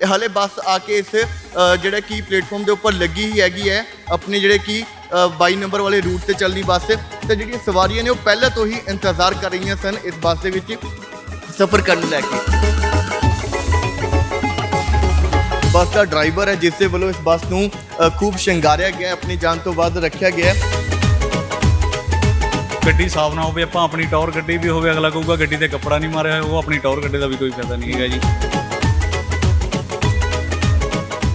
ਇਹ ਹਾਲੇ ਬੱਸ ਆ ਕੇ ਇਸ ਜਿਹੜਾ ਕਿ ਪਲੇਟਫਾਰਮ ਦੇ ਉੱਪਰ ਲੱਗੀ ਹੀ ਹੈਗੀ ਹੈ ਆਪਣੇ ਜਿਹੜੇ ਕਿ ਅ, 22 ਨੰਬਰ ਵਾਲੇ ਰੂਟ ਤੇ ਚੱਲਣੀ ਬੱਸ। ਤੇ ਜਿਹੜੀਆਂ ਸਵਾਰੀਆਂ ਨੇ ਉਹ ਪਹਿਲਾਂ ਤੋਂ ਹੀ ਇੰਤਜ਼ਾਰ ਕਰ ਰਹੀਆਂ ਸਨ ਇਸ ਬੱਸ ਦੇ ਵਿੱਚ ਸਫ਼ਰ ਕਰਨ ਨੂੰ ਲੈ ਕੇ। ਬੱਸ ਦਾ ਡਰਾਈਵਰ ਹੈ ਜਿਸ ਦੇ ਵੱਲੋਂ ਇਸ ਬੱਸ ਨੂੰ ਖੂਬ ਸ਼ਿੰਗਾਰਿਆ ਗਿਆ ਆਪਣੀ ਜਾਨ ਤੋਂ ਬਾਅਦ ਰੱਖਿਆ ਗਿਆ। ਗੱਡੀ ਸਾਫ਼ ਨਾ ਹੋਵੇ ਆਪਾਂ ਆਪਣੀ ਟੌਰ ਗੱਡੀ ਵੀ ਹੋਵੇ ਅਗਲਾ ਕਹੂਗਾ ਗੱਡੀ ਤੇ ਕੱਪੜਾ ਨਹੀਂ ਮਾਰਿਆ ਹੋਇਆ ਉਹ ਆਪਣੀ ਟੌਰ ਗੱਡੀ ਦਾ ਵੀ ਕੋਈ ਫਾਇਦਾ ਨਹੀਂ ਹੈਗਾ ਜੀ।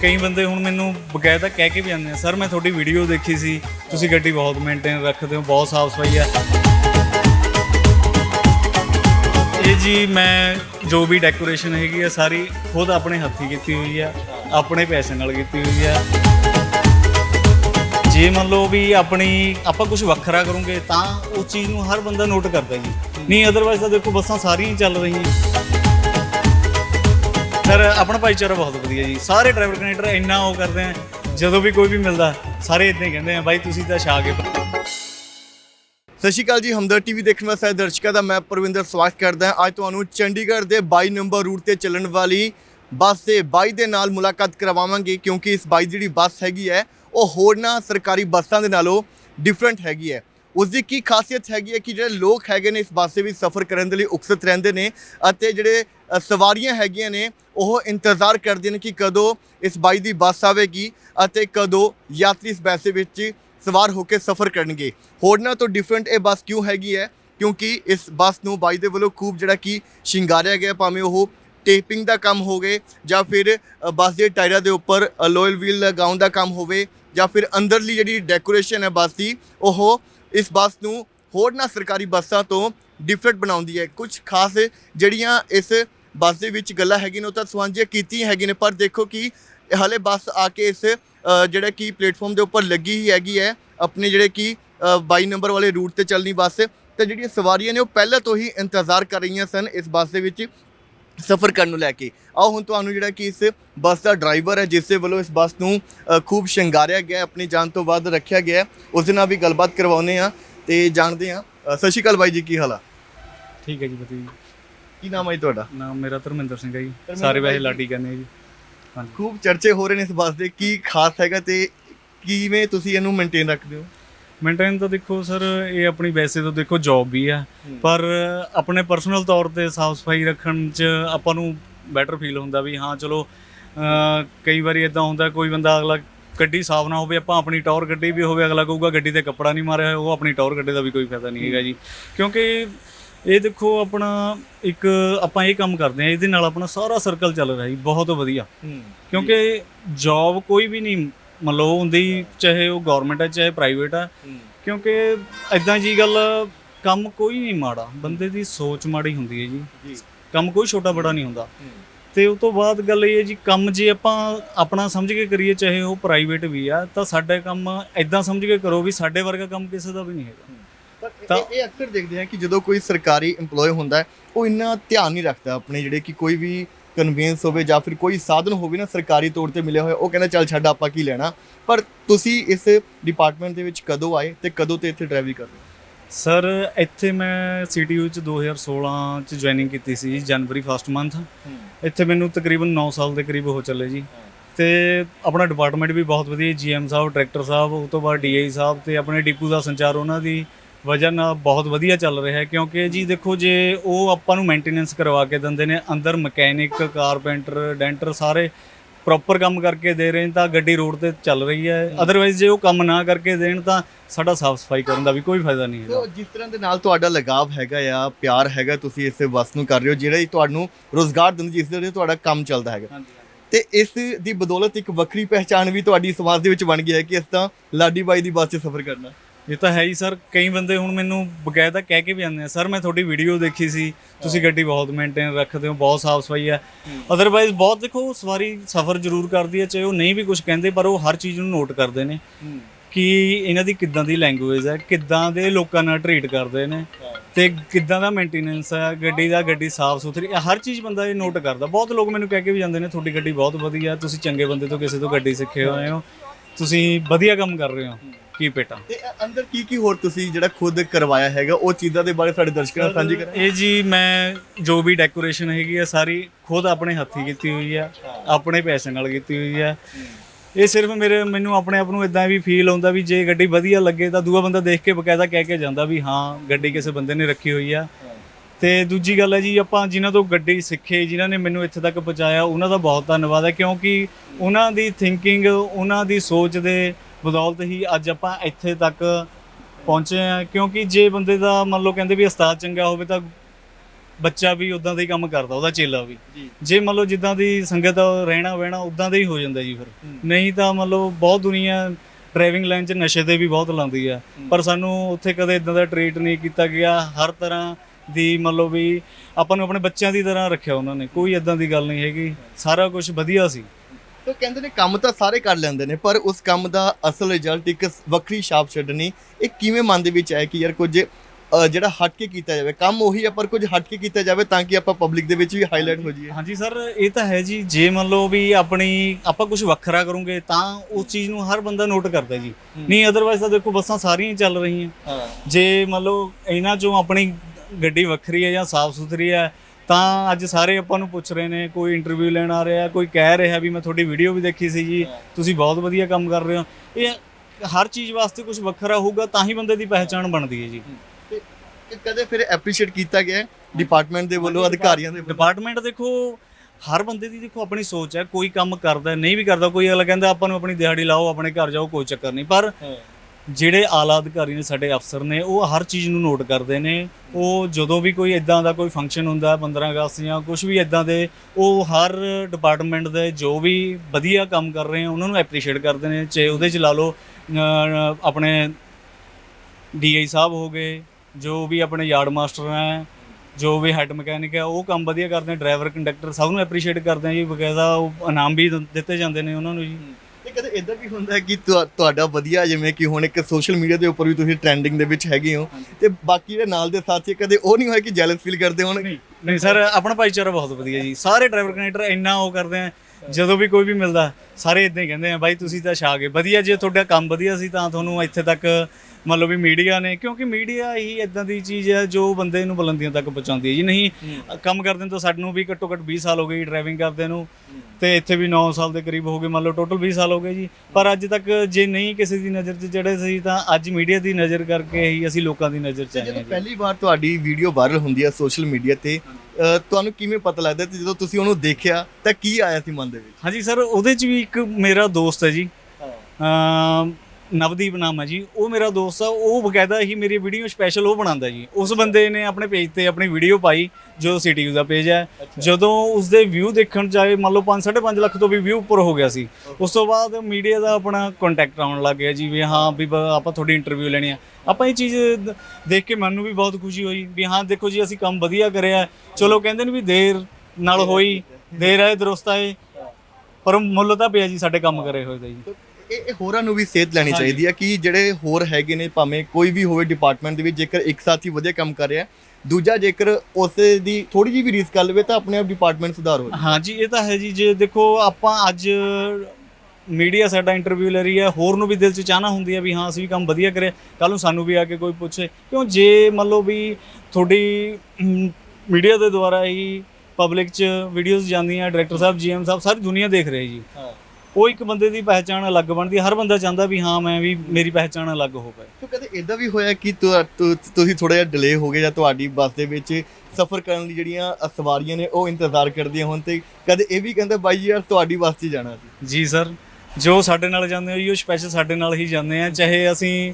ਕਈ ਬੰਦੇ ਹੁਣ ਮੈਨੂੰ ਬਕਾਇਦਾ ਕਹਿ ਕੇ ਵੀ ਆਉਂਦੇ ਆ, ਸਰ, ਮੈਂ ਤੁਹਾਡੀ ਵੀਡੀਓ ਦੇਖੀ ਸੀ। ਤੁਸੀਂ ਗੱਡੀ ਬਹੁਤ ਮੇਨਟੇਨ ਰੱਖਦੇ ਹੋ, ਬਹੁਤ ਸਾਫ਼ ਸਫ਼ਾਈ ਆ। ਇਹ ਜੀ ਮੈਂ ਜੋ ਵੀ ਡੈਕੋਰੇਸ਼ਨ ਹੈਗੀ ਆ, ਸਾਰੀ ਖੁਦ ਆਪਣੇ ਹੱਥੀਂ ਕੀਤੀ ਹੋਈ ਆ, ਆਪਣੇ ਪੈਸੇ ਨਾਲ ਕੀਤੀ ਹੋਈ ਆ। ਜੇ ਮੰਨ ਲਓ ਵੀ ਆਪਣੀ, ਆਪਾਂ ਕੁਝ ਵੱਖਰਾ ਕਰੂੰਗੇ, ਤਾਂ ਉਹ ਚੀਜ਼ ਨੂੰ ਹਰ ਬੰਦਾ ਨੋਟ ਕਰਦਾ ਜੀ। ਨਹੀਂ ਅਦਰਵਾਈਜ਼ ਤਾਂ ਦੇਖੋ, ਬੱਸਾਂ ਸਾਰੀਆਂ ਹੀ ਚੱਲ ਰਹੀਆਂ। ਸਰ, ਆਪਣਾ ਭਾਈਚਾਰਾ ਬਹੁਤ ਵਧੀਆ ਜੀ। ਸਾਰੇ ਡਰਾਈਵਰ ਕਨੈਕਟਰ ਇੰਨਾ ਉਹ ਕਰਦੇ ਆ, ਜਦੋਂ ਵੀ ਕੋਈ ਵੀ ਮਿਲਦਾ, ਸਾਰੇ ਇਦਾਂ ਹੀ ਕਹਿੰਦੇ ਆ, ਬਾਈ, ਤੁਸੀਂ ਤਾਂ ਛਾ ਗਏ ਸਤਿ ਸ਼੍ਰੀ ਅਕਾਲ ਜੀ ਹਮਦਰ ਟੀਵੀ ਦੇਖਣ ਵਾਲੇ ਸਾਰੇ ਦਰਸ਼ਕਾਂ ਦਾ, ਮੈਂ ਪਰਵਿੰਦਰ ਸਵਾਗਤ ਕਰਦਾ ਹਾਂ। ਅੱਜ ਤੁਹਾਨੂੰ ਚੰਡੀਗੜ੍ਹ ਦੇ 22 ਨੰਬਰ ਰੂਟ ਤੇ ਚੱਲਣ ਵਾਲੀ ਬੱਸ ਦੇ 22 ਦੇ ਨਾਲ ਮੁਲਾਕਾਤ ਕਰਵਾਵਾਂਗੇ, ਕਿਉਂਕਿ ਇਸ 22 ਜਿਹੜੀ ਬੱਸ ਹੈਗੀ ਹੈ, ਉਹ ਹੋਰਨਾਂ ਸਰਕਾਰੀ ਬੱਸਾਂ ਦੇ ਨਾਲੋਂ ਡਿਫਰੈਂਟ ਹੈਗੀ ਹੈ। ਉਸ ਦੀ ਕੀ ਖਾਸੀਅਤ ਹੈਗੀ ਹੈ ਕਿ ਜਿਹੜੇ ਲੋਕ ਹੈਗੇ ਨੇ ਇਸ ਬੱਸ ਦੇ ਵਿੱਚ ਸਫ਼ਰ ਕਰਨ ਦੇ ਲਈ ਉਕਸਤ ਰਹਿੰਦੇ ਨੇ ਅਤੇ ਜਿਹੜੇ ਸਵਾਰੀਆਂ ਹੈਗੀਆਂ ਨੇ, ਉਹ ਇੰਤਜ਼ਾਰ ਕਰਦੇ ਨੇ ਕਿ ਕਦੋਂ ਇਸ ਬਾਈ ਦੀ ਬੱਸ ਆਵੇਗੀ ਅਤੇ ਕਦੋਂ ਯਾਤਰੀ ਇਸ ਬੱਸ ਦੇ ਵਿੱਚ ਸਵਾਰ ਹੋ ਕੇ ਸਫ਼ਰ ਕਰਨਗੇ। ਹੋਰਨਾਂ ਤੋਂ ਡਿਫਰੈਂਟ ਇਹ ਬੱਸ ਕਿਉਂ ਹੈਗੀ ਹੈ? ਕਿਉਂਕਿ ਇਸ ਬੱਸ ਨੂੰ ਬਾਈ ਦੇ ਵੱਲੋਂ ਖੂਬ ਜਿਹੜਾ ਕਿ ਸ਼ਿੰਗਾਰਿਆ ਗਿਆ, ਭਾਵੇਂ ਉਹ ਟੇਪਿੰਗ ਦਾ ਕੰਮ ਹੋਵੇ ਜਾਂ ਫਿਰ ਬੱਸ ਦੇ ਟਾਇਰਾਂ ਦੇ ਉੱਪਰ ਲੋਇਲ ਵੀਲ ਲਗਾਉਣ ਦਾ ਕੰਮ ਹੋਵੇ ਜਾਂ ਫਿਰ ਅੰਦਰਲੀ ਜਿਹੜੀ ਡੈਕੋਰੇਸ਼ਨ ਹੈ ਬੱਸ ਦੀ, ਉਹ ਇਸ ਬੱਸ ਨੂੰ ਹੋਰਨਾਂ ਸਰਕਾਰੀ ਬੱਸਾਂ ਤੋਂ ਡਿਫਰੈਂਟ ਬਣਾਉਂਦੀ ਹੈ। ਕੁਝ ਖਾਸ ਜਿਹੜੀਆਂ ਇਸ ਬੱਸ ਦੇ ਵਿੱਚ ਗੱਲਾਂ ਹੈਗੀਆਂ ਨੇ ਉਹ ਤਾਂ ਸਾਂਝੀਆਂ ਕੀਤੀਆਂ ਹੈਗੀਆਂ ਨੇ ਪਰ ਦੇਖੋ ਕਿ ਇਹ ਹਾਲੇ ਬੱਸ ਆ ਕੇ ਇਸ ਜਿਹੜਾ ਕਿ ਪਲੇਟਫਾਰਮ ਦੇ ਉੱਪਰ ਲੱਗੀ ਹੀ ਹੈਗੀ ਹੈ ਆਪਣੇ ਜਿਹੜੇ ਕਿ ਅ, 22 ਨੰਬਰ ਵਾਲੇ ਰੂਟ ਤੇ ਚੱਲਣੀ ਬੱਸ ਤੇ ਜਿਹੜੀਆਂ ਸਵਾਰੀਆਂ ਨੇ ਉਹ ਪਹਿਲਾਂ ਤੋਂ ਹੀ ਇੰਤਜ਼ਾਰ ਕਰ ਰਹੀਆਂ ਸਨ ਇਸ ਬੱਸ ਦੇ ਵਿੱਚ ਸਫ਼ਰ ਕਰਨ ਨੂੰ ਲੈ ਕੇ। ਆਓ ਹੁਣ ਤੁਹਾਨੂੰ ਜਿਹੜਾ ਕਿ ਇਸ ਬੱਸ ਦਾ ਡਰਾਈਵਰ ਹੈ ਜਿਸ ਦੇ ਵੱਲੋਂ ਇਸ ਬੱਸ ਨੂੰ ਖੂਬ ਸ਼ਿੰਗਾਰਿਆ ਗਿਆ ਆਪਣੀ ਜਾਨ ਤੋਂ ਵੱਧ ਰੱਖਿਆ ਗਿਆ ਉਸ ਦੇ ਨਾਲ ਵੀ ਗੱਲਬਾਤ ਕਰਵਾਉਂਦੇ ਆ ਤੇ ਜਾਣਦੇ ਆ ਸਤਿ ਸ਼੍ਰੀ ਅਕਾਲ ਬਾਈ ਜੀ ਕੀ ਹਾਲ ਆ? ਠੀਕ ਹੈ ਜੀ ਬਤੀ ਕੀ ਨਾਮ ਹੈ ਜੀ ਤੁਹਾਡਾ? ਨਾਮ ਮੇਰਾ ਧਰਮਿੰਦਰ ਸਿੰਘ ਹੈ ਜੀ। ਸਾਰੇ ਵੈਸੇ। ਲਾਡੀ ਕਹਿੰਦੇ ਆ ਜੀ। ਹਾਂਜੀ। ਖੂਬ ਚਰਚੇ ਹੋ ਰਹੇ ਨੇ ਇਸ ਬੱਸ ਦੇ ਕੀ ਖਾਸ ਹੈਗਾ ਤੇ ਕਿਵੇਂ ਤੁਸੀਂ ਇਹਨੂੰ ਮੇਨਟੇਨ ਰੱਖਦੇ ਹੋ? ਮੇਨਟੇਨ ਤਾਂ ਦੇਖੋ ਸਰ ਇਹ ਆਪਣੀ ਵੈਸੇ ਤਾਂ ਦੇਖੋ ਜੌਬ ਵੀ ਆ ਪਰ ਆਪਣੇ ਪਰਸਨਲ ਤੌਰ ਤੇ ਸਾਫ਼ ਸਫ਼ਾਈ ਰੱਖਣ 'ਚ ਆਪਾਂ ਨੂੰ ਬੈਟਰ ਫੀਲ ਹੁੰਦਾ ਵੀ ਹਾਂ ਚਲੋ ਕਈ ਵਾਰੀ ਇਦਾਂ ਹੁੰਦਾ ਕੋਈ ਬੰਦਾ ਅਗਲਾ ਗੱਡੀ ਸਾਫ਼ ਨਾ ਹੋਵੇ ਆਪਾਂ ਆਪਣੀ ਟੌਰ ਗੱਡੀ ਵੀ ਹੋਵੇ ਅਗਲਾ ਕਹੂਗਾ ਗੱਡੀ ਤੇ ਕੱਪੜਾ ਨਹੀਂ ਮਾਰਿਆ ਹੋਇਆ ਉਹ ਆਪਣੀ ਟੌਰ ਗੱਡੀ ਦਾ ਵੀ ਕੋਈ ਫਾਇਦਾ ਨਹੀਂ ਹੈਗਾ ਜੀ। ਕਿਉਂਕਿ ਇਹ ਦੇਖੋ ਆਪਣਾ ਇੱਕ ਆਪਾਂ ਇਹ ਕੰਮ ਕਰਦੇ ਆ ਇਹਦੇ ਨਾਲ ਆਪਣਾ ਸਾਰਾ ਸਰਕਲ ਚੱਲ ਰਿਹਾ ਜੀ ਬਹੁਤ ਵਧੀਆ। ਕਿਉਂਕਿ ਜੌਬ ਕੋਈ ਵੀ ਨਹੀਂ ਮੰਨ ਲਓ ਹੁੰਦੀ ਚਾਹੇ ਉਹ ਗਵਰਨਮੈਂਟ ਹੈ ਚਾਹੇ ਪ੍ਰਾਈਵੇਟ ਹੈ। ਕਿਉਂਕਿ ਐਦਾਂ ਜੀ ਗੱਲ ਕੰਮ ਕੋਈ ਨਹੀਂ ਮਾੜਾ ਬੰਦੇ ਦੀ ਸੋਚ ਮਾੜੀ ਹੁੰਦੀ ਹੈ ਜੀ। ਕੰਮ ਕੋਈ ਛੋਟਾ ਬੜਾ ਨਹੀਂ ਹੁੰਦਾ। ਤੇ ਉਸ ਤੋਂ ਬਾਅਦ ਗੱਲ ਇਹ ਹੈ ਜੀ ਕੰਮ ਜੇ ਆਪਾਂ ਆਪਣਾ ਸਮਝ ਕੇ ਕਰੀਏ ਚਾਹੇ ਉਹ ਪ੍ਰਾਈਵੇਟ ਵੀ ਆ ਤਾਂ ਸਾਡਾ ਕੰਮ ਐਦਾਂ ਸਮਝ ਕੇ ਕਰੋ ਵੀ ਸਾਡੇ ਵਰਗਾ ਕੰਮ ਕਿਸੇ ਦਾ ਵੀ ਨਹੀਂ ਹੈਗਾ। ਤਾਂ- ਇਹ- ਅਕਸਰ ਦੇਖਦੇ ਹਾਂ ਕਿ ਜਦੋਂ ਕੋਈ ਸਰਕਾਰੀ EMPLOYE ਹੁੰਦਾ ਹੈ ਉਹ ਇੰਨਾ ਧਿਆਨ ਨਹੀਂ ਰੱਖਦਾ ਆਪਣੇ ਜਿਹੜੇ ਕਿ ਕੋਈ ਵੀ ਕਨਵੀਨਸ ਹੋਵੇ ਜਾਂ ਫਿਰ ਕੋਈ ਸਾਧਨ ਹੋਵੇ ਨਾ ਸਰਕਾਰੀ ਤੌਰ ਤੇ ਮਿਲਿਆ ਹੋਇਆ ਉਹ ਕਹਿੰਦਾ ਚੱਲ ਛੱਡ ਆਪਾਂ ਕੀ ਲੈਣਾ? ਪਰ ਤੁਸੀਂ ਇਸ ਡਿਪਾਰਟਮੈਂਟ ਦੇ ਵਿੱਚ ਕਦੋਂ ਆਏ ਤੇ ਕਦੋਂ ਤੇ ਇੱਥੇ ਡਰਾਈਵਰੀ ਕਰਦੇ ਹੋ? ਸਰ ਇੱਥੇ ਮੈਂ ਸੀਟੀਯੂ ਚ 2016 ਚ ਜੁਆਇਨਿੰਗ ਕੀਤੀ ਸੀ ਜਨਵਰੀ ਫਸਟ ਮੰਥ ਇੱਥੇ ਮੈਨੂੰ ਤਕਰੀਬਨ 9 ਸਾਲ ਦੇ ਕਰੀਬ ਹੋ ਚੱਲੇ ਜੀ। ਤੇ ਆਪਣਾ ਡਿਪਾਰਟਮੈਂਟ ਵੀ ਬਹੁਤ ਵਧੀਆ ਜੀਐਮ ਸਾਹਿਬ ਡਾਇਰੈਕਟਰ ਸਾਹਿਬ ਉਸ ਤੋਂ ਬਾਅਦ ਡੀਆਈ ਸਾਹਿਬ ਤੇ ਆਪਣੇ ਡਿਪੂ ਦਾ ਸੰਚਾਰ ਉਹਨਾਂ ਦੀ ਵਜ੍ਹਾ ਨਾਲ ਬਹੁਤ ਵਧੀਆ ਚੱਲ ਰਿਹਾ ਹੈ ਕਿਉਂਕਿ ਜੀ ਦੇਖੋ ਜੇ ਉਹ ਆਪਾਂ ਨੂੰ ਮੇਨਟੇਨੈਂਸ ਕਰਵਾ ਕੇ ਦਿੰਦੇ ਨੇ ਅੰਦਰ ਮਕੈਨਿਕ ਕਾਰਪੈਂਟਰ ਡੈਂਟਰ ਸਾਰੇ ਪ੍ਰੋਪਰ ਕੰਮ ਕਰਕੇ ਦੇ ਰਹੇ ਨੇ ਤਾਂ ਗੱਡੀ ਰੋਡ ਤੇ ਚੱਲ ਰਹੀ ਹੈ। ਅਦਰਵਾਈਜ਼ ਜੇ ਉਹ ਕੰਮ ਨਾ ਕਰਕੇ ਦੇਣ ਤਾਂ ਸਾਡਾ ਸਾਫ਼ ਸਫ਼ਾਈ ਕਰਨ ਦਾ ਵੀ ਕੋਈ ਫਾਇਦਾ ਨਹੀਂ ਹੈਗਾ। ਸੋ ਜਿਸ ਤਰ੍ਹਾਂ ਦੇ ਨਾਲ ਤੁਹਾਡਾ ਲਗਾਵ ਹੈਗਾ ਆ ਪਿਆਰ ਹੈਗਾ ਤੁਸੀਂ ਇਸ ਬੱਸ ਨੂੰ ਕਰ ਰਹੇ ਹੋ ਜਿਹੜਾ ਹੀ ਤੁਹਾਨੂੰ ਰੋਜ਼ਗਾਰ ਦਿੰਦੀ ਜਿਸ ਦੇ ਤੁਹਾਡਾ ਕੰਮ ਚੱਲਦਾ ਹੈਗਾ। ਤੇ ਇਸ ਦੀ ਬਦੌਲਤ ਇੱਕ ਵੱਖਰੀ ਪਹਿਚਾਣ ਵੀ ਤੁਹਾਡੀ ਸਮਾਜ ਦੇ ਵਿੱਚ ਬਣ ਗਈ ਹੈ ਕਿ ਇਸ ਤਾਂ ਲਾਡੀ ਬਾਈ ਦੀ ਬੱਸ 'ਚ ਸਫ਼ਰ ਕਰਨਾ। ਇਹ ਤਾਂ ਹੈ ਹੀ ਸਰ ਕਈ ਬੰਦੇ ਹੁਣ ਮੈਨੂੰ ਬਕਾਇਦਾ ਕਹਿ ਕੇ ਵੀ ਆਉਂਦੇ ਆ ਸਰ ਮੈਂ ਤੁਹਾਡੀ ਵੀਡੀਓ ਦੇਖੀ ਸੀ ਤੁਸੀਂ ਗੱਡੀ ਬਹੁਤ ਮੇਨਟੇਨ ਰੱਖਦੇ ਹੋ ਬਹੁਤ ਸਾਫ਼ ਸਫ਼ਾਈ ਹੈ। ਅਦਰਵਾਈਜ਼ ਬਹੁਤ ਦੇਖੋ ਸਵਾਰੀ ਸਫ਼ਰ ਜ਼ਰੂਰ ਕਰਦੀ ਹੈ ਚਾਹੇ ਉਹ ਨਹੀਂ ਵੀ ਕੁਝ ਕਹਿੰਦੇ ਪਰ ਉਹ ਹਰ ਚੀਜ਼ ਨੂੰ ਨੋਟ ਕਰਦੇ ਨੇ ਕਿ ਇਹਨਾਂ ਦੀ ਕਿੱਦਾਂ ਦੀ ਲੈਂਗੁਏਜ ਹੈ ਕਿੱਦਾਂ ਦੇ ਲੋਕਾਂ ਨਾਲ ਟਰੀਟ ਕਰਦੇ ਨੇ ਤੇ ਕਿੱਦਾਂ ਦਾ ਮੇਨਟੇਨੈਂਸ ਹੈ ਗੱਡੀ ਦਾ ਗੱਡੀ ਸਾਫ਼ ਸੁਥਰੀ ਹਰ ਚੀਜ਼ ਬੰਦਾ ਇਹ ਨੋਟ ਕਰਦਾ। ਬਹੁਤ ਲੋਕ ਮੈਨੂੰ ਕਹਿ ਕੇ ਵੀ ਜਾਂਦੇ ਨੇ ਤੁਹਾਡੀ ਗੱਡੀ ਬਹੁਤ ਵਧੀਆ ਤੁਸੀਂ ਚੰਗੇ ਬੰਦੇ ਤੋਂ ਕਿਸੇ ਤੋਂ ਗੱਡੀ ਸਿੱਖੇ ਹੋਏ ਹੋ ਤੁਸੀਂ ਵਧੀਆ ਕੰਮ ਕਰ ਰਹੇ ਹੋ। ਕੀਪ ਇਟ ਤੇ ਅੰਦਰ ਕੀ ਕੀ ਹੋਰ ਤੁਸੀਂ ਜਿਹੜਾ ਖੁਦ ਕਰਵਾਇਆ ਹੈਗਾ ਉਹ ਚੀਜ਼ਾਂ ਦੇ ਬਾਰੇ ਸਾਡੇ ਦਰਸ਼ਕਾਂ ਨਾਲ ਸਾਂਝੀ ਕਰਾਂ ਇਹ ਜੀ ਮੈਂ ਜੋ ਵੀ ਡੈਕੋਰੇਸ਼ਨ ਹੈਗੀ ਆ ਸਾਰੀ ਖੁਦ ਆਪਣੇ ਹੱਥੀਂ ਕੀਤੀ ਹੋਈ ਆ ਆਪਣੇ ਪੈਸੇ ਨਾਲ ਕੀਤੀ ਹੋਈ ਆ। ਇਹ ਸਿਰਫ ਮੇਰੇ ਮੈਨੂੰ ਆਪਣੇ ਆਪ ਨੂੰ ਇਦਾਂ ਵੀ ਫੀਲ ਹੁੰਦਾ ਵੀ ਜੇ ਗੱਡੀ ਵਧੀਆ ਲੱਗੇ ਤਾਂ ਦੂਆ ਬੰਦਾ ਦੇਖ ਕੇ ਬਕਾਇਦਾ ਕਹਿ ਕੇ ਜਾਂਦਾ ਵੀ ਹਾਂ ਗੱਡੀ ਕਿਸੇ ਬੰਦੇ ਨੇ ਰੱਖੀ ਹੋਈ ਆ। ਤੇ ਦੂਜੀ ਗੱਲ ਹੈ ਜੀ ਆਪਾਂ ਜਿਨ੍ਹਾਂ ਤੋਂ ਗੱਡੀ ਸਿੱਖੇ ਜਿਨ੍ਹਾਂ ਨੇ ਮੈਨੂੰ ਇੱਥੇ ਤੱਕ ਪਹੁੰਚਾਇਆ ਉਹਨਾਂ ਦਾ ਬਹੁਤ ਧੰਨਵਾਦ ਹੈ ਕਿਉਂਕਿ ਉਹਨਾਂ ਦੀ ਥਿੰਕਿੰਗ ਉਹਨਾਂ ਦੀ ਸੋਚ ਦੇ ਬਦੌਲਤ ਹੀ ਅੱਜ ਆਪਾਂ ਇੱਥੇ ਤੱਕ ਪਹੁੰਚੇ ਆ ਕਿਉਂਕਿ ਜੇ ਬੰਦੇ ਦਾ ਮੰਨ ਲਓ ਕਹਿੰਦੇ ਵੀ ਉਸਤਾਦ ਚੰਗਾ ਹੋਵੇ ਤਾਂ ਬੱਚਾ ਵੀ ਉਦਾਂ ਦਾ ਹੀ ਕੰਮ ਕਰਦਾ ਉਹਦਾ ਚੇਲਾ ਵੀ। ਜੀ। ਮੰਨ ਲਓ ਜਿੱਦਾਂ ਦੀ ਸੰਗਤ ਰਹਿਣਾ ਬਹਿਣਾ ਉਦਾਂ ਦਾ ਹੀ ਹੋ ਜਾਂਦਾ ਜੀ ਫਿਰ। ਨਹੀਂ ਤਾਂ ਮੰਨ ਲਓ ਬਹੁਤ ਦੁਨੀਆ ਡਰਾਈਵਿੰਗ ਲਾਈਨ 'ਚ ਨਸ਼ੇ ਤੇ ਵੀ ਬਹੁਤ ਲਾਉਂਦੀ ਆ। ਪਰ ਸਾਨੂੰ ਉੱਥੇ ਕਦੇ ਇਦਾਂ ਦਾ ਟ੍ਰੀਟ ਨਹੀਂ ਕੀਤਾ ਗਿਆ ਹਰ ਤਰ੍ਹਾਂ ਦੀ ਮੰਨ ਲਓ ਵੀ ਆਪਾਂ ਨੂੰ ਆਪਣੇ ਬੱਚਿਆਂ ਦੀ ਤਰ੍ਹਾਂ ਰੱਖਿਆ ਉਹਨਾਂ ਨੇ ਕੋਈ ਇਦਾਂ ਦੀ ਗੱਲ ਨਹੀਂ ਹੈਗੀ। ਸਾਰਾ ਕੁਝ ਵਧੀਆ ਸੀ। ਤਾਂ ਕਹਿੰਦੇ ਨੇ ਕੰਮ ਤਾਂ ਸਾਰੇ ਕਰ ਲੈਂਦੇ ਨੇ ਪਰ ਉਸ ਕੰਮ ਦਾ ਅਸਲ ਰਿਜ਼ਲਟ ਇੱਕ ਵੱਖਰੀ ਛਾਪ ਛੱਡਣੀ ਇਹ ਕਿਵੇਂ ਮਨ ਦੇ ਵਿੱਚ ਆਇਆ ਕਿ ਯਾਰ ਕੁਝ ਜਿਹੜਾ ਹਟ ਕੇ ਕੀਤਾ ਜਾਵੇ ਕੰਮ ਉਹੀ ਹੈ ਪਰ ਕੁਝ ਹਟ ਕੇ ਕੀਤਾ ਜਾਵੇ ਤਾਂ ਕਿ ਆਪਾਂ ਪਬਲਿਕ ਦੇ ਵਿੱਚ ਵੀ ਹਾਈਲਾਈਟ ਹੋ ਜਾਈਏ। ਹਾਂਜੀ ਸਰ ਇਹ ਤਾਂ ਹੈ ਜੀ ਜੇ ਮੰਨ ਲਓ ਵੀ ਆਪਣੀ ਆਪਾਂ ਕੁਝ ਵੱਖਰਾ ਕਰੂੰਗੇ ਤਾਂ ਉਸ ਚੀਜ਼ ਨੂੰ ਹਰ ਬੰਦਾ ਨੋਟ ਕਰਦਾ ਜੀ। ਨਹੀਂ ਅਦਰਵਾਈਜ਼ ਤਾਂ ਦੇਖੋ ਬੱਸਾਂ ਸਾਰੀਆਂ ਚੱਲ ਰਹੀਆਂ। ਜੇ ਮੰਨ ਲਓ ਇਹਨਾਂ ਚੋਂ ਆਪਣੀ ਗੱਡੀ ਵੱਖਰੀ ਹੈ ਜਾਂ ਸਾਫ਼ ਸੁਥਰੀ ਹੈ ਤਾਂ ਅੱਜ ਸਾਰੇ ਆਪਾਂ ਨੂੰ ਪੁੱਛ ਰਹੇ ਨੇ ਕੋਈ ਇੰਟਰਵਿਊ ਲੈਣ ਆ ਰਿਹਾ ਕੋਈ ਕਹਿ ਰਿਹਾ ਵੀ ਮੈਂ ਤੁਹਾਡੀ ਵੀਡੀਓ ਵੀ ਦੇਖੀ ਸੀ ਜੀ ਤੁਸੀਂ ਬਹੁਤ ਵਧੀਆ ਕੰਮ ਕਰ ਰਹੇ ਹੋ। ਇਹ ਹਰ ਚੀਜ਼ ਵਾਸਤੇ ਕੁਝ ਵੱਖਰਾ ਹੋਊਗਾ ਤਾਂ ਹੀ ਬੰਦੇ ਦੀ ਪਹਿਚਾਣ ਬਣਦੀ ਹੈ ਜੀ। ਕਦੇ ਫਿਰ ਐਪਰੀਸ਼ੀਏਟ ਕੀਤਾ ਗਿਆ ਡਿਪਾਰਟਮੈਂਟ ਦੇ ਵੱਲੋਂ ਅਧਿਕਾਰੀਆਂ ਦੇ ਡਿਪਾਰਟਮੈਂਟ ਦੇਖੋ ਹਰ ਬੰਦੇ ਦੀ ਦੇਖੋ ਆਪਣੀ ਸੋਚ ਹੈ ਕੋਈ ਕੰਮ ਕਰਦਾ ਨਹੀਂ ਵੀ ਕਰਦਾ ਕੋਈ ਅਗਲਾ ਕਹਿੰਦਾ ਆਪਾਂ ਨੂੰ ਆਪਣੀ ਦਿਹਾੜੀ ਲਾਓ ਆਪਣੇ ਘਰ ਜਾਓ ਕੋਈ ਚੱਕਰ ਨਹੀਂ। ਪਰ ਜਿਹੜੇ ਆਲਾ ਅਧਿਕਾਰੀ ਨੇ ਸਾਡੇ ਅਫਸਰ ਨੇ ਉਹ ਹਰ ਚੀਜ਼ ਨੂੰ ਨੋਟ ਕਰਦੇ ਨੇ। ਉਹ ਜਦੋਂ ਵੀ ਕੋਈ ਇਦਾਂ ਦਾ ਕੋਈ ਫੰਕਸ਼ਨ ਹੁੰਦਾ 15 ਅਗਸਤ ਜਾਂ ਕੁਝ ਵੀ ਇਦਾਂ ਦੇ ਉਹ ਹਰ ਡਿਪਾਰਟਮੈਂਟ ਦੇ ਜੋ ਵੀ ਵਧੀਆ ਕੰਮ ਕਰ ਰਹੇ ਆ ਉਹਨਾਂ ਨੂੰ ਐਪਰੀਸ਼ੀਏਟ ਕਰਦੇ ਨੇ। ਚਾਹੇ ਉਹਦੇ ਚ ਲਾ ਲਓ ਅਹ, ਆਪਣੇ ਡੀਆਈ ਸਾਹਿਬ ਹੋ ਗਏ ਜੋ ਵੀ ਆਪਣੇ ਯਾਰਡ ਮਾਸਟਰ ਹੈ ਜੋ ਵੀ ਹੈਡ ਮਕੈਨਿਕ ਹੈ ਉਹ ਕੰਮ ਵਧੀਆ ਕਰਦੇ ਨੇ। ਡਰਾਈਵਰ ਕੰਡਕਟਰ ਸਭ ਨੂੰ ਐਪਰੀਸ਼ੀਏਟ ਕਰਦੇ ਆ ਜੀ ਬਕਾਇਦਾ ਉਹ ਇਨਾਮ ਵੀ ਦ- ਦਿੱਤੇ ਜਾਂਦੇ ਨੇ ਉਹਨਾਂ ਨੂੰ ਜੀ। ਕਦੇ ਇਦਾਂ ਵੀ ਹੁੰਦਾ ਕਿ ਤੁਹਾ- ਤੁਹਾਡਾ ਵਧੀਆ ਜਿਵੇਂ ਕਿ ਹੁਣ ਇੱਕ ਸੋਸ਼ਲ ਮੀਡੀਆ ਦੇ ਉੱਪਰ ਵੀ ਤੁਸੀਂ ਟ੍ਰੈਂਡਿੰਗ ਦੇ ਵਿੱਚ ਹੈਗੇ ਹੋ ਤੇ ਬਾਕੀ ਦੇ ਨਾਲ ਦੇ ਸਾਥੀ ਕਦੇ ਉਹ ਨਹੀਂ ਹੋਇਆ ਕਿ ਜੈਲਸ ਫੀਲ ਕਰਦੇ ਹੋਣਗੇ ਨਹੀਂ ਨਹੀਂ ਸਰ ਆਪਣਾ ਭਾਈਚਾਰਾ ਬਹੁਤ ਵਧੀਆ ਜੀ। ਸਾਰੇ ਡਰਾਈਵਰ ਕਨੈਕਟਰ ਇੰਨਾ ਉਹ ਕਰਦੇ ਆ ਜਦੋਂ ਵੀ ਕੋਈ ਵੀ ਮਿਲਦਾ ਸਾਰੇ ਇਦਾਂ ਹੀ ਕਹਿੰਦੇ ਆ ਬਾਈ ਤੁਸੀਂ ਤਾਂ ਛਾ ਗਏ। ਵਧੀਆ ਜੇ ਤੁਹਾਡਾ ਕੰਮ ਵਧੀਆ ਸੀ ਤਾਂ ਤੁਹਾਨੂੰ ਇੱਥੇ ਤੱਕ ਮੰਨ ਲਓ ਵੀ ਮੀਡੀਆ ਨੇ ਕਿਉਂਕਿ ਮੀਡੀਆ ਹੀ ਇਦਾਂ ਦੀ ਚੀਜ਼ ਹੈ ਜੋ ਬੰਦੇ ਨੂੰ ਬੁਲੰਦੀਆਂ ਤੱਕ ਪਹੁੰਚਾਉਂਦੀ ਹੈ ਜੀ। ਨਹੀਂ ਕੰਮ ਕਰਦੇ ਨੂੰ ਤਾਂ ਸਾਨੂੰ ਵੀ ਘੱਟੋ ਘੱਟ 20 ਸਾਲ ਹੋ ਗਏ ਡਰਾਈਵਿੰਗ ਕਰਦੇ ਨੂੰ ਤੇ ਇੱਥੇ ਵੀ 9 ਸਾਲ ਦੇ ਕਰੀਬ ਹੋ ਗਏ ਮੰਨ ਲਓ ਟੋਟਲ 20 ਸਾਲ ਹੋ ਗਏ ਜੀ। ਪਰ ਅੱਜ ਤੱਕ ਜੇ ਨਹੀਂ ਕਿਸੇ ਦੀ ਨਜ਼ਰ 'ਚ ਚੜੇ ਸੀ ਤਾਂ ਅੱਜ ਮੀਡੀਆ ਦੀ ਨਜ਼ਰ ਕਰਕੇ ਹੀ ਅਸੀਂ ਲੋਕਾਂ ਦੀ ਨਜ਼ਰ 'ਚ ਆਏ ਜਦੋਂ ਜੀ। ਪਹਿਲੀ ਵਾਰ ਤੁਹਾਡੀ ਵੀਡੀਓ ਵਾਇਰਲ ਹੁੰਦੀ ਹੈ ਸੋਸ਼ਲ ਮੀਡੀਆ ਤੇ ਤੁਹਾਨੂੰ ਕਿਵੇਂ ਪਤਾ ਲੱਗਦਾ ਤੇ ਜਦੋਂ ਤੁਸੀਂ ਉਹਨੂੰ ਦੇਖਿਆ ਤਾਂ ਕੀ ਆਇਆ ਸੀ ਮਨ ਦੇ ਵਿੱਚ? ਹਾਂਜੀ ਸਰ ਉਹਦੇ ਚ ਵੀ ਇੱਕ ਮੇਰਾ ਦੋਸਤ ਹੈ ਜੀ। ਨਵਦੀਪ ਨਾਮ ਹੈ ਜੀ ਉਹ ਮੇਰਾ ਦੋਸਤ ਆ ਉਹ ਬਕਾਇਦਾ ਹੀ ਮੇਰੀ ਵੀਡੀਓ ਸਪੈਸ਼ਲ ਉਹ ਬਣਾਉਂਦਾ ਜੀ। ਉਸ ਬੰਦੇ ਨੇ ਆਪਣੇ ਪੇਜ ਤੇ ਆਪਣੀ ਵੀਡੀਓ ਪਾਈ ਜੋ ਸਿਟੀਯੂ ਦਾ ਪੇਜ ਹੈ। ਜਦੋਂ ਉਸ ਦੇ ਵਿਊ ਦੇਖਣ ਜਾਏ ਮੰਨ ਲਓ 5.5 ਲੱਖ ਤੋਂ ਵੀ ਵਿਊ ਉੱਪਰ ਹੋ ਗਿਆ ਸੀ। ਉਸ ਤੋਂ ਬਾਅਦ ਮੀਡੀਆ ਦਾ ਆਪਣਾ ਕੰਟੈਕਟ ਆਉਣ ਲੱਗ ਗਿਆ ਜੀ ਵੀ ਹਾਂ ਵੀ ਆਪਾਂ ਤੁਹਾਡੀ ਇੰਟਰਵਿਊ ਲੈਣੀ ਆ। ਆਪਾਂ ਇਹ ਚੀਜ਼ ਦੇਖ ਕੇ ਮੈਨੂੰ ਵੀ ਬਹੁਤ ਖੁਸ਼ੀ ਹੋਈ ਵੀ ਹਾਂ ਦੇਖੋ ਜੀ ਅਸੀਂ ਕੰਮ ਵਧੀਆ ਕਰਿਆ। ਚਲੋ ਕਹਿੰਦੇ ਨੇ ਵੀ ਦੇਰ ਨਾਲ ਹੋਈ ਦੇਰ ਆਏ ਦਰੁਸਤ ਆਏ। ਪਰ ਮੁੱਲ ਤਾਂ ਪਿਆ ਜੀ ਸਾਡੇ ਕੰਮ ਕਰੇ ਹੋਏ ਦਾ ਜੀ। ਇਹ ਇਹ ਹੋਰਾਂ ਨੂੰ ਵੀ ਸੇਧ ਲੈਣੀ ਚਾਹੀਦੀ ਹੈ ਕਿ ਜਿਹੜੇ ਹੋਰ ਹੈਗੇ ਨੇ ਭਾਵੇਂ ਕੋਈ ਵੀ ਹੋਵੇ ਡਿਪਾਰਟਮੈਂਟ ਦੇ ਵਿੱਚ ਜੇਕਰ ਇੱਕ ਸਾਥੀ ਵਧੀਆ ਕੰਮ ਕਰ ਰਿਹਾ ਦੂਜਾ ਜੇਕਰ ਉਸੇ ਦੀ ਥੋੜੀ ਜਿਹੀ ਵੀ ਰੀਸ ਕਰ ਲਵੇ ਤਾਂ ਆਪਣੇ ਆਪ ਡਿਪਾਰਟਮੈਂਟ ਸੁਧਾਰ ਹੋ ਜਾਏ ਹਾਂ ਜੀ ਇਹ ਤਾਂ ਹੈ ਜੀ ਜੇ ਦੇਖੋ ਆਪਾਂ ਅੱਜ ਮੀਡੀਆ ਸਾਡਾ ਇੰਟਰਵਿਊ ਲੈ ਰਹੀ ਹੈ ਹੋਰ ਨੂੰ ਵੀ ਦਿਲ 'ਚ ਚਾਹਨਾ ਹੁੰਦੀ ਹੈ ਵੀ ਹਾਂ ਅਸੀਂ ਵੀ ਕੰਮ ਵਧੀਆ ਕਰਿਆ ਕੱਲ ਨੂੰ ਸਾਨੂੰ ਵੀ ਆ ਕੇ ਕੋਈ ਪੁੱਛੇ। ਕਿਉਂ ਜੇ ਮੰਨ ਲਓ ਵੀ ਤੁਹਾਡੀ ਮੀਡੀਆ ਦੇ ਦੁਆਰਾ ਹੀ ਪਬਲਿਕ 'ਚ ਵੀਡੀਓਜ਼ ਜਾਂਦੀਆਂ ਡਾਇਰੈਕਟਰ ਸਾਹਿਬ ਜੀਐਮ ਸਾਹਿਬ ਸਾਰੀ ਦੁਨੀਆ ਦੇਖ ਰਹੀ ਜੀ। ਹਾਂ। ਉਹ ਇੱਕ ਬੰਦੇ ਦੀ ਪਹਿਚਾਣ ਅਲੱਗ ਬਣਦੀ ਹਰ ਬੰਦਾ ਚਾਹੁੰਦਾ ਵੀ ਹਾਂ ਮੈਂ ਵੀ ਮੇਰੀ ਪਹਿਚਾਣ ਅਲੱਗ ਹੋਵੇ। ਤਾਂ ਕਦੇ ਇਦਾਂ ਵੀ ਹੋਇਆ ਕਿ ਤੁਹਾ- ਤੁਸੀਂ ਥੋੜਾ ਜਿਹਾ ਡਿਲੇ ਹੋ ਗਏ ਜਾਂ ਤੁਹਾਡੀ ਬੱਸ ਦੇ ਵਿੱਚ ਸਫ਼ਰ ਕਰਨ ਲਈ ਜਿਹੜੀਆਂ ਅ, ਸਵਾਰੀਆਂ ਨੇ ਉਹ ਇੰਤਜ਼ਾਰ ਕਰਦੀਆਂ ਹੋਣ ਤੇ ਕਦੇ ਇਹ ਵੀ ਕਹਿੰਦਾ ਬਾਈ ਜੀ ਯਾਰ ਤੁਹਾਡੀ ਬੱਸ 'ਚ ਹੀ ਜਾਣਾ ਸੀ। ਜੀ ਸਰ ਜੋ ਸਾਡੇ ਨਾਲ ਜਾਂਦੇ ਹੋ ਜੀ ਉਹ ਸਪੈਸ਼ਲ ਸਾਡੇ ਨਾਲ ਹੀ ਜਾਂਦੇ ਆ। ਚਾਹੇ ਅਸੀਂ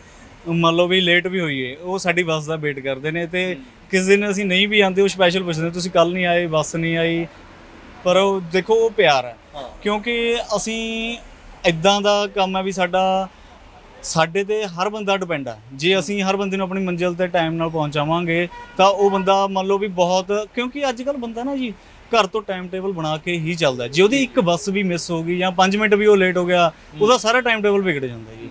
ਮੰਨ ਲਓ ਵੀ ਲੇਟ ਵੀ ਹੋਈਏ ਉਹ ਸਾਡੀ ਬੱਸ ਦਾ ਵੇਟ ਕਰਦੇ ਨੇ ਤੇ ਕਿਸ ਦਿਨ ਅਸੀਂ ਨਹੀਂ ਵੀ ਆਉਂਦੇ ਉਹ ਸਪੈਸ਼ਲ ਪੁੱਛਦੇ ਨੇ, ਤੁਸੀਂ ਕੱਲ ਨਹੀਂ ਆਏ ਬੱਸ ਨਹੀਂ ਆਈ ਪਰ ਉਹ ਦੇਖੋ ਉਹ ਪਿਆਰ ਹੈ। ਕਿਉਂਕਿ ਅਸੀਂ ਇਦਾਂ ਦਾ ਕੰਮ ਹੈ ਵੀ ਸਾਡਾ ਸਾਡੇ ਤੇ ਹਰ ਬੰਦਾ ਡਿਪੈਂਡ ਹੈ। ਜੇ ਅਸੀਂ ਹਰ ਬੰਦੇ ਨੂੰ ਆਪਣੀ ਮੰਜ਼ਿਲ ਤੇ ਟਾਈਮ ਨਾਲ ਪਹੁੰਚਾਵਾਂਗੇ ਤਾਂ ਉਹ ਬੰਦਾ ਮੰਨ ਲਓ ਵੀ ਬਹੁਤ ਕਿਉਂਕਿ ਅੱਜ ਕੱਲ ਬੰਦਾ ਨਾ ਜੀ ਘਰ ਤੋਂ ਟਾਈਮ ਟੇਬਲ ਬਣਾ ਕੇ ਹੀ ਚੱਲਦਾ ਜੇ ਉਹਦੀ ਇੱਕ ਬੱਸ ਵੀ ਮਿਸ ਹੋ ਗਈ ਜਾਂ 5 ਮਿੰਟ ਵੀ ਉਹ ਲੇਟ ਹੋ ਗਿਆ ਉਹਦਾ ਸਾਰਾ ਟਾਈਮ ਟੇਬਲ ਵਿਗੜ ਜਾਂਦਾ ਜੀ।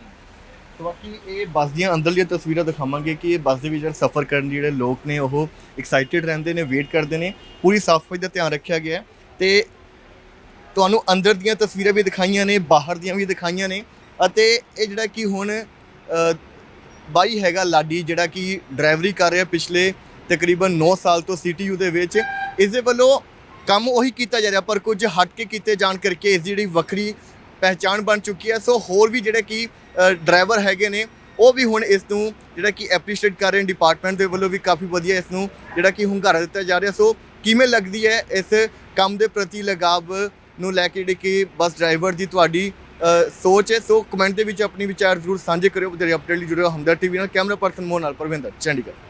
ਬਾਕੀ ਇਹ ਬੱਸ ਦੀਆਂ ਅੰਦਰਲੀਆਂ ਤਸਵੀਰਾਂ ਦਿਖਾਵਾਂਗੇ ਕਿ ਇਹ ਬੱਸ ਦੇ ਵਿੱਚ ਜਿਹੜਾ ਸਫ਼ਰ ਕਰਨ ਜਿਹੜੇ ਲੋਕ ਨੇ ਉਹ ਐਕਸਾਈਟਿਡ ਰਹਿੰਦੇ ਨੇ ਵੇਟ ਕਰਦੇ ਨੇ। ਪੂਰੀ ਸਾਫ਼ ਸਫ਼ਾਈ ਦਾ ਧਿਆਨ ਰੱਖਿਆ ਗਿਆ ਹੈ। ਤੇ ਤੁਹਾਨੂੰ ਅੰਦਰ ਦੀਆਂ ਤਸਵੀਰਾਂ ਵੀ ਦਿਖਾਈਆਂ ਨੇ, ਬਾਹਰ ਦੀਆਂ ਵੀ ਦਿਖਾਈਆਂ ਨੇ ਅਤੇ ਇਹ ਜਿਹੜਾ ਕਿ ਹੁਣ ਬਾਈ ਹੈਗਾ ਲਾਡੀ ਜਿਹੜਾ ਕਿ ਡਰਾਈਵਰੀ ਕਰ ਰਿਹਾ ਪਿਛਲੇ ਤਕਰੀਬਨ 9 ਸਾਲ ਤੋਂ ਸੀਟੀਯੂ ਦੇ ਵਿੱਚ। ਇਸ ਦੇ ਵੱਲੋਂ ਕੰਮ ਉਹੀ ਕੀਤਾ ਜਾ ਰਿਹਾ, ਪਰ ਕੁਝ ਹਟ ਕੇ ਕੀਤੇ ਜਾਣ ਕਰਕੇ ਇਸ ਦੀ ਜਿਹੜੀ ਵੱਖਰੀ ਪਹਿਚਾਣ ਬਣ ਚੁੱਕੀ ਹੈ। ਸੋ ਹੋਰ ਵੀ ਜਿਹੜੇ ਕਿ ਡਰਾਈਵਰ ਹੈਗੇ ਨੇ, ਉਹ ਵੀ ਹੁਣ ਇਸ ਨੂੰ ਜਿਹੜਾ ਕਿ ਐਪਰੀਸ਼ੀਏਟ ਕਰ ਰਹੇ ਨੇ। ਡਿਪਾਰਟਮੈਂਟ ਦੇ ਵੱਲੋਂ ਵੀ ਕਾਫੀ ਵਧੀਆ ਇਸ ਨੂੰ ਜਿਹੜਾ ਕਿ ਹੁੰਗਾਰਾ ਦਿੱਤਾ ਜਾ ਰਿਹਾ। ਸੋ ਕਿਵੇਂ ਲੱਗਦੀ ਹੈ ਇਸ ਕੰਮ ਦੇ ਪ੍ਰਤੀ ਲਗਾਵ ਨੂੰ ਲੈ ਕੇ ਜਿਹੜੀ ਕਿ ਬੱਸ ਡਰਾਈਵਰ ਦੀ ਤੁਹਾਡੀ ਸੋਚ ਹੈ, ਸੋ ਕਮੈਂਟ ਦੇ ਵਿੱਚ ਆਪਣੀ ਵਿਚਾਰ ਜ਼ਰੂਰ ਸਾਂਝੇ ਕਰਿਓ। ਵਧੇਰੇ ਅਪਡੇਟ ਲਈ ਜੁੜਿਓ ਹਮਦਰ ਟੀਵੀ ਨਾਲ। ਕੈਮਰਾ ਪਰਸਨ ਮੋਹਨ ਨਾਲ ਪਰਵਿੰਦਰ, ਚੰਡੀਗੜ੍ਹ।